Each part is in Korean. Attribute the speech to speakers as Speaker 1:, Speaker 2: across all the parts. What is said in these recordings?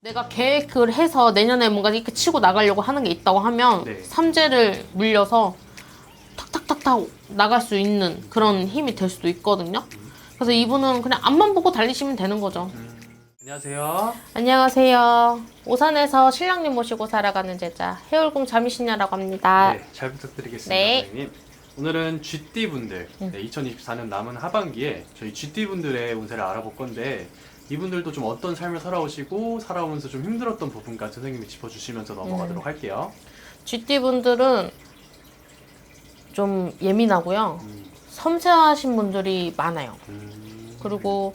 Speaker 1: 내가 계획을 해서 내년에 뭔가 이렇게 치고 나가려고 하는 게 있다고 하면
Speaker 2: 네.
Speaker 1: 삼재를 물려서 탁탁탁탁 나갈 수 있는 그런 힘이 될 수도 있거든요. 그래서 이분은 그냥 앞만 보고 달리시면 되는 거죠.
Speaker 2: 안녕하세요.
Speaker 1: 안녕하세요. 오산에서 신랑님 모시고 살아가는 제자 해울궁 자미신녀라고 합니다.
Speaker 2: 네, 잘 부탁드리겠습니다,
Speaker 1: 네.
Speaker 2: 선생님. 오늘은 GD 분들, 네, 2024년 남은 하반기에 저희 GD 분들의 운세를 알아볼 건데 이분들도 좀 어떤 삶을 살아오시고 살아오면서 좀 힘들었던 부분까지 선생님이 짚어주시면서 넘어가도록 할게요.
Speaker 1: GT 분들은 좀 예민하고요.
Speaker 2: 음,
Speaker 1: 섬세하신 분들이 많아요.
Speaker 2: 음,
Speaker 1: 그리고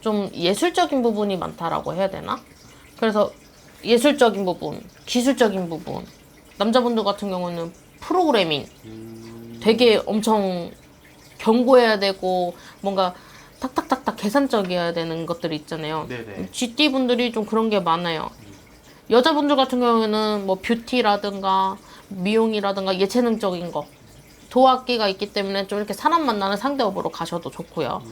Speaker 1: 좀 예술적인 부분이 많다라고 해야 되나? 그래서 예술적인 부분, 기술적인 부분. 남자분들 같은 경우는 프로그래밍
Speaker 2: 음,
Speaker 1: 되게 엄청 견고해야 되고 뭔가 탁탁탁탁 계산적이어야 되는 것들이 있잖아요.
Speaker 2: 네네.
Speaker 1: GT 분들이 좀 그런 게 많아요. 여자분들 같은 경우에는 뭐 뷰티라든가 미용이라든가 예체능적인 거 도학기가 있기 때문에 좀 이렇게 사람 만나는 상대업으로 가셔도 좋고요.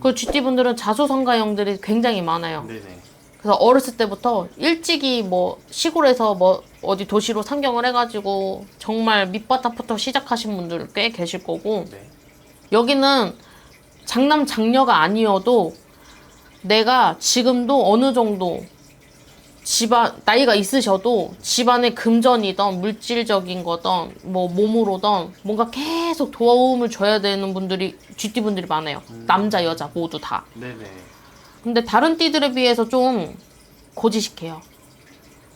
Speaker 1: 그 GT 분들은 자수성가형들이 굉장히 많아요.
Speaker 2: 네네.
Speaker 1: 그래서 어렸을 때부터 일찍이 뭐 시골에서 뭐 어디 도시로 상경을 해가지고 정말 밑바닥부터 시작하신 분들 꽤 계실 거고
Speaker 2: 네.
Speaker 1: 여기는 장남 장녀가 아니어도 내가 지금도 어느 정도 집안 나이가 있으셔도 집안의 금전이던 물질적인 거던 뭐 몸으로던 뭔가 계속 도움을 줘야 되는 분들이 GT 분들이 많아요. 남자 여자 모두 다.
Speaker 2: 네네.
Speaker 1: 근데 다른 띠들에 비해서 좀 고지식해요.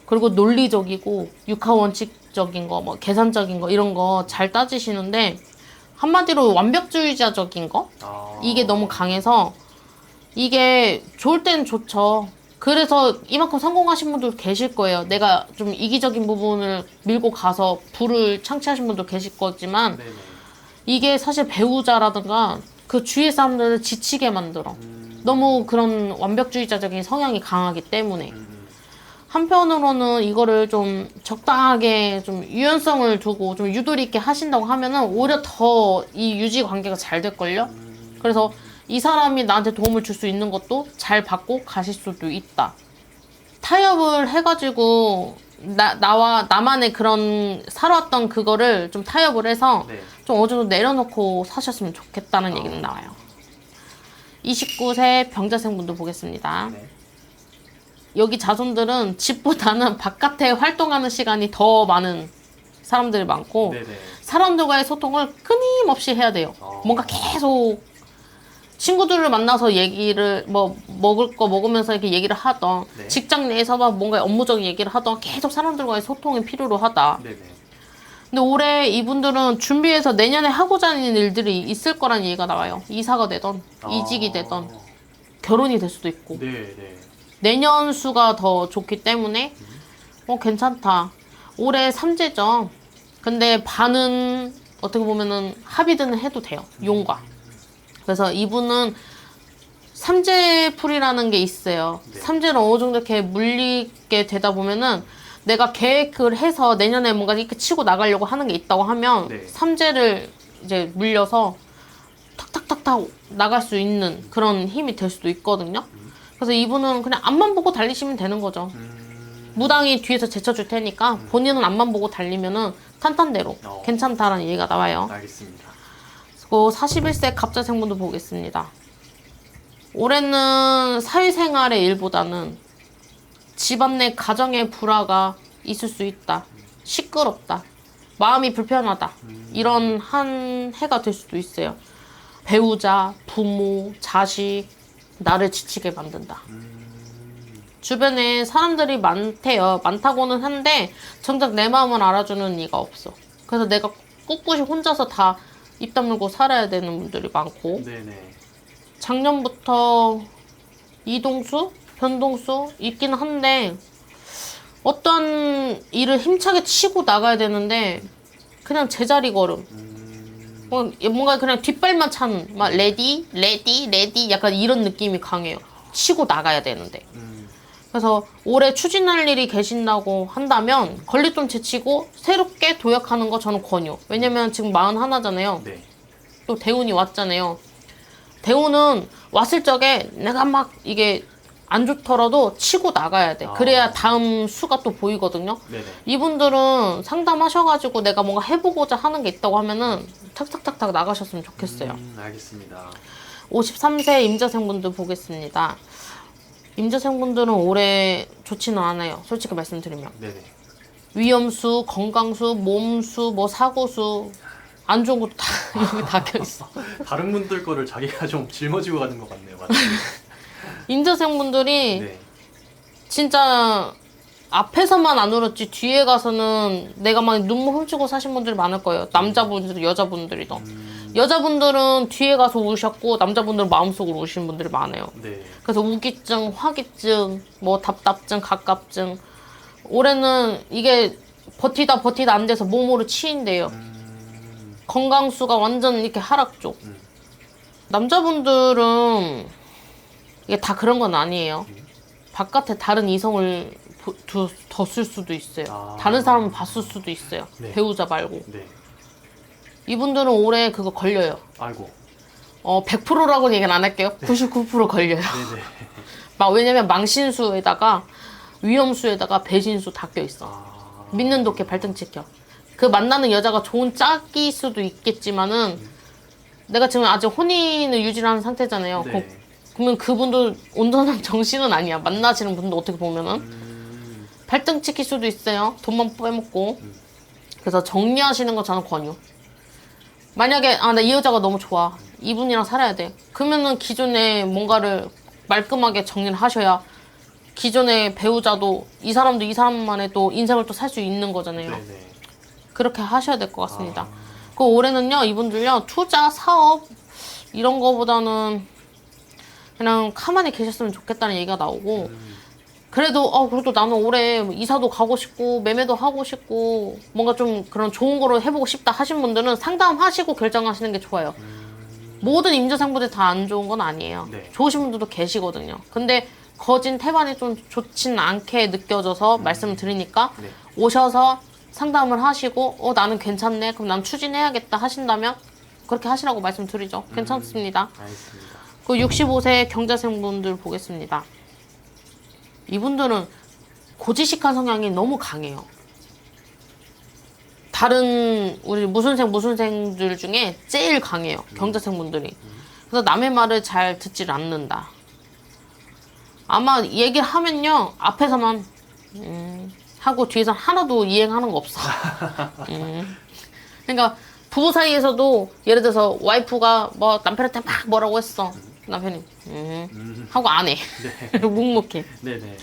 Speaker 1: 그리고 논리적이고 육하 원칙적인 거, 뭐 계산적인 거 이런 거 잘 따지시는데 한마디로 완벽주의자적인 거
Speaker 2: 아,
Speaker 1: 이게 너무 강해서 이게 좋을 땐 좋죠. 그래서 이만큼 성공하신 분들 계실 거예요. 내가 좀 이기적인 부분을 밀고 가서 부를 창취하신 분도 계실 거지만
Speaker 2: 네네.
Speaker 1: 이게 사실 배우자라든가 그 주위의 사람들을 지치게 만들어. 너무 그런 완벽주의자적인 성향이 강하기 때문에.
Speaker 2: 음,
Speaker 1: 한편으로는 이거를 좀 적당하게 좀 유연성을 두고 좀 유도리 있게 하신다고 하면은 오히려 더 이 유지 관계가 잘 될걸요? 그래서 이 사람이 나한테 도움을 줄 수 있는 것도 잘 받고 가실 수도 있다. 타협을 해가지고 나, 나와 나만의 그런 살아왔던 그거를 좀 타협을 해서
Speaker 2: 네.
Speaker 1: 좀 어느 정도 내려놓고 사셨으면 좋겠다는 얘기는 나와요. 29세 병자생 분들 보겠습니다.
Speaker 2: 네.
Speaker 1: 여기 자손들은 집보다는 바깥에 활동하는 시간이 더 많은 사람들이 많고
Speaker 2: 네네.
Speaker 1: 사람들과의 소통을 끊임없이 해야 돼요.
Speaker 2: 어.
Speaker 1: 뭔가 계속 친구들을 만나서 얘기를 뭐 먹을 거 먹으면서 이렇게 얘기를 하던
Speaker 2: 네.
Speaker 1: 직장 내에서 막 뭔가 업무적인 얘기를 하던 계속 사람들과의 소통이 필요로 하다.
Speaker 2: 네네.
Speaker 1: 근데 올해 이분들은 준비해서 내년에 하고자 하는 일들이 있을 거라는 얘기가 나와요. 이사가 되던 이직이 되던 결혼이 될 수도 있고
Speaker 2: 아. 네네.
Speaker 1: 내년 수가 더 좋기 때문에 어 괜찮다. 올해 삼재죠. 근데 반은 어떻게 보면은 합의드는 해도 돼요. 용과. 그래서 이분은 삼재풀이라는 게 있어요.
Speaker 2: 네.
Speaker 1: 삼재를 어느 정도 이렇게 물리게 되다 보면은 내가 계획을 해서 내년에 뭔가 이렇게 치고 나가려고 하는 게 있다고 하면
Speaker 2: 네.
Speaker 1: 삼재를 이제 물려서 탁탁탁탁 나갈 수 있는 그런 힘이 될 수도 있거든요. 그래서 이분은 그냥 앞만 보고 달리시면 되는 거죠.
Speaker 2: 음,
Speaker 1: 무당이 뒤에서 제쳐줄 테니까 본인은 앞만 보고 달리면은 탄탄대로
Speaker 2: 어.
Speaker 1: 괜찮다라는 얘기가 나와요.
Speaker 2: 알겠습니다.
Speaker 1: 그리고 41세 갑자생분도 보겠습니다. 올해는 사회생활의 일보다는 집안 내 가정의 불화가 있을 수 있다. 시끄럽다. 마음이 불편하다. 이런 한 해가 될 수도 있어요. 배우자, 부모, 자식, 나를 지치게 만든다. 주변에 사람들이 많대요. 많다고는 한데 정작 내 마음을 알아주는 이가 없어. 그래서 내가 꿋꿋이 혼자서 다 입 다물고 살아야 되는 분들이 많고
Speaker 2: 네네.
Speaker 1: 작년부터 이동수, 변동수 있기는 한데 어떤 일을 힘차게 치고 나가야 되는데 그냥 제자리 걸음.
Speaker 2: 음,
Speaker 1: 뭐- 뭔가 그냥 뒷발만 차는 막 레디, 레디, 레디 약간 이런 느낌이 강해요. 치고 나가야 되는데.
Speaker 2: 음,
Speaker 1: 그래서 올해 추진할 일이 계신다고 한다면 걸리 좀 제치고 새롭게 도약하는 거 저는 권유. 왜냐면 지금 마흔 하나잖아요.
Speaker 2: 네.
Speaker 1: 또 대운이 왔잖아요. 대운은 왔을 적에 내가 막 이게 안 좋더라도 치고 나가야 돼.
Speaker 2: 아.
Speaker 1: 그래야 다음 수가 또 보이거든요.
Speaker 2: 네네.
Speaker 1: 이분들은 상담하셔가지고 내가 뭔가 해보고자 하는 게 있다고 하면은 탁탁탁탁 나가셨으면 좋겠어요.
Speaker 2: 음, 알겠습니다.
Speaker 1: 53세 임자생분들 보겠습니다. 임자생분들은 올해 좋지는 않아요. 솔직히 말씀드리면.
Speaker 2: 네네.
Speaker 1: 위험수, 건강수, 몸수, 뭐 사고수 안 좋은 것도 다 여기 다 껴있어.
Speaker 2: 다른 분들 거를 자기가 좀 짊어지고 가는 것 같네요. 맞죠?
Speaker 1: 임자생분들이
Speaker 2: 네.
Speaker 1: 진짜 앞에서만 안 울었지 뒤에 가서는 내가 막 눈물 훔치고 사신 분들이 많을 거예요. 남자분들, 여자분들이도.
Speaker 2: 음,
Speaker 1: 여자분들은 뒤에 가서 우셨고 남자분들은 마음속으로 우시는 분들이 많아요.
Speaker 2: 네.
Speaker 1: 그래서 우기증, 화기증, 뭐 답답증, 갑갑증. 올해는 이게 버티다 버티다 안 돼서 몸으로 치인대요.
Speaker 2: 음,
Speaker 1: 건강수가 완전 이렇게 하락 쪽.
Speaker 2: 음.
Speaker 1: 남자분들은 이게 다 그런 건 아니에요. 바깥에 다른 이성을 더 쓸 수도 있어요.
Speaker 2: 아.
Speaker 1: 다른 사람은 봤을 수도 있어요.
Speaker 2: 네.
Speaker 1: 배우자 말고.
Speaker 2: 네.
Speaker 1: 이분들은 올해 그거 걸려요.
Speaker 2: 아이고.
Speaker 1: 어, 100%라고는 얘기는 안 할게요. 99% 걸려요.
Speaker 2: 네네.
Speaker 1: 막 왜냐면 망신수에다가 위험수에다가 배신수 다 껴 있어.
Speaker 2: 아,
Speaker 1: 믿는 도끼 발등 찍혀. 그 만나는 여자가 좋은 짝일 수도 있겠지만은 내가 지금 아직 혼인을 유지하는 상태잖아요.
Speaker 2: 네.
Speaker 1: 그, 그러면 그분도 온전한 정신은 아니야. 만나시는 분도 어떻게 보면은
Speaker 2: 음,
Speaker 1: 발등 찍힐 수도 있어요. 돈만 빼먹고. 그래서 정리하시는 거 저는 권유. 만약에 아 나 이 여자가 너무 좋아. 이분이랑 살아야 돼. 그러면은 기존에 뭔가를 말끔하게 정리를 하셔야 기존의 배우자도 이 사람도 이 사람만의 또 인생을 또 살 수 있는 거잖아요.
Speaker 2: 네네.
Speaker 1: 그렇게 하셔야 될 것 같습니다.
Speaker 2: 아.
Speaker 1: 그 올해는요, 이분들요, 투자, 사업, 이런 거보다는 그냥 가만히 계셨으면 좋겠다는 얘기가 나오고,
Speaker 2: 음,
Speaker 1: 그래도, 어, 그래도 나는 올해 이사도 가고 싶고, 매매도 하고 싶고, 뭔가 좀 그런 좋은 거로 해보고 싶다 하신 분들은 상담하시고 결정하시는 게 좋아요. 모든 임자상분들이 다안 좋은 건 아니에요.
Speaker 2: 네.
Speaker 1: 좋으신 분들도 계시거든요. 근데 거진 태반이 좀 좋진 않게 느껴져서 말씀을 드리니까
Speaker 2: 네.
Speaker 1: 오셔서 상담을 하시고 어 나는 괜찮네 그럼 난 추진해야겠다 하신다면 그렇게 하시라고 말씀드리죠 괜찮습니다
Speaker 2: 알겠습니다.
Speaker 1: 그 65세 경자생분들 보겠습니다 이분들은 고지식한 성향이 너무 강해요 다른 우리 무순생 무순생들 중에 제일 강해요 경자생 분들이 그래서 남의 말을 잘 듣질 않는다 아마 얘기를 하면요 앞에서만 음, 하고 뒤에서 하나도 이행하는 거 없어. 음. 그러니까 부부 사이에서도 예를 들어서 와이프가 뭐 남편한테 막 뭐라고 했어. 남편이 음,
Speaker 2: 음,
Speaker 1: 하고 안 해. 묵묵해.
Speaker 2: 네네.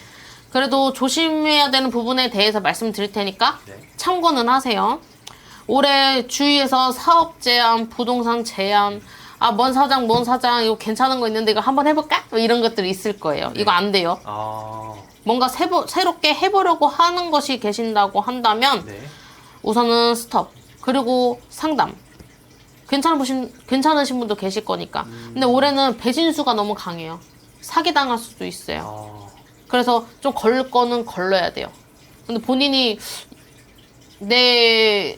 Speaker 1: 그래도 조심해야 되는 부분에 대해서 말씀드릴 테니까
Speaker 2: 네.
Speaker 1: 참고는 하세요. 올해 주위에서 사업 제안, 부동산 제안, 아, 뭔 사장, 뭔 사장, 이거 괜찮은 거 있는데 이거 한번 해볼까? 뭐 이런 것들이 있을 거예요. 이거 안 돼요.
Speaker 2: 아,
Speaker 1: 뭔가 새보, 새롭게 해보려고 하는 것이 계신다고 한다면
Speaker 2: 네.
Speaker 1: 우선은 스톱 그리고 상담 괜찮으신 괜찮으신 분도 계실 거니까. 근데 올해는 배신수가 너무 강해요. 사기 당할 수도 있어요.
Speaker 2: 아,
Speaker 1: 그래서 좀걸 거는 걸러야 돼요. 근데 본인이 내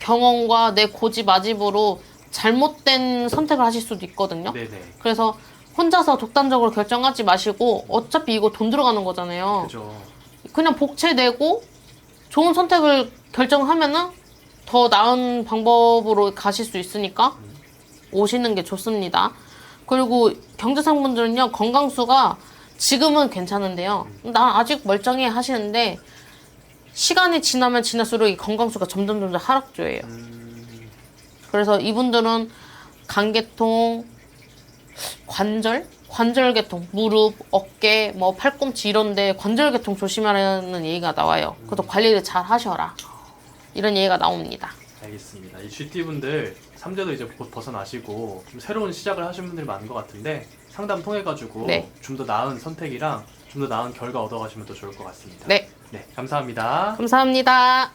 Speaker 1: 경험과 내 고집 마집으로 잘못된 선택을 하실 수도 있거든요.
Speaker 2: 네네.
Speaker 1: 그래서 혼자서 독단적으로 결정하지 마시고 어차피 이거 돈 들어가는 거잖아요.
Speaker 2: 그죠.
Speaker 1: 그냥 복채 내고 좋은 선택을 결정하면은 더 나은 방법으로 가실 수 있으니까 오시는 게 좋습니다. 그리고 경제상분들은요 건강수가 지금은 괜찮은데요. 나 아직 멀쩡해 하시는데 시간이 지나면 지날수록 이 건강수가 점점 점점 하락조예요.
Speaker 2: 음,
Speaker 1: 그래서 이분들은 간계통, 관절, 관절계통, 무릎, 어깨, 뭐 팔꿈치 이런데 관절계통 조심하라는 얘기가 나와요. 그것도 관리를 잘 하셔라. 이런 얘기가 나옵니다.
Speaker 2: 알겠습니다. 이 GT 분들 3대도 이제 곧 벗어나시고 좀 새로운 시작을 하신 분들이 많은 것 같은데 상담 통해 가지고
Speaker 1: 네.
Speaker 2: 좀 더 나은 선택이랑 좀 더 나은 결과 얻어가시면 더 좋을 것 같습니다.
Speaker 1: 네,
Speaker 2: 네, 감사합니다.
Speaker 1: 감사합니다.